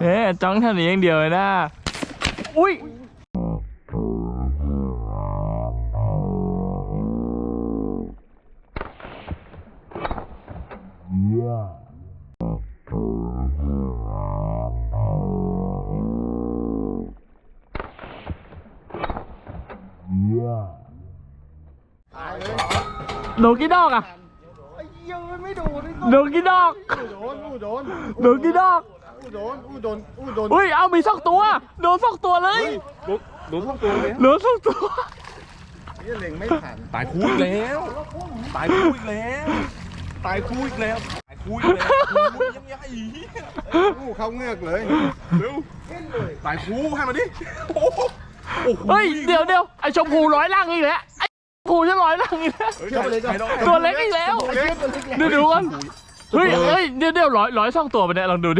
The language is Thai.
เอ๊ะจ้องเท่านี้อย่างเดียวเลยนะ อุ้ยโดนกี่ดอกอะไอ้เหี้ยังไม่โดนโดนกี่ดอกโดนอู้โดนโดนกี่ดอก อู้โดนอู้โดนอู้โดนอุ้ยเอามีสองตัวโดนสองตัวเลยโดนโดนทั้งตัวเลยโดนสองตัวเหี้ยเล็งไม่ผ่านตายคู่อีกแล้วตายคู่อีกแล้วตายคู่อีกแล้วตายคู่อีกแล้วคู่ยังไงอู้เข้าเงือกเลยเร็วตายคู่ให้มาดิโอ้โหโอ้โหเฮ้ยเดี๋ยวเดี๋ยวไอชมพูร้อยล่างอีกแล้วไอชมพูจะร้อยล่างอีกแล้วเฮ้ยใครใครต้องตัวเล็กอีกแล้วไอ้เหี้ยตัวเล็กดูดูกันเฮ้ยเฮ้ยเดี๋ยวเดี๋ยวร้อยร้อยสองตัวไปเนี่ยลองดูดิ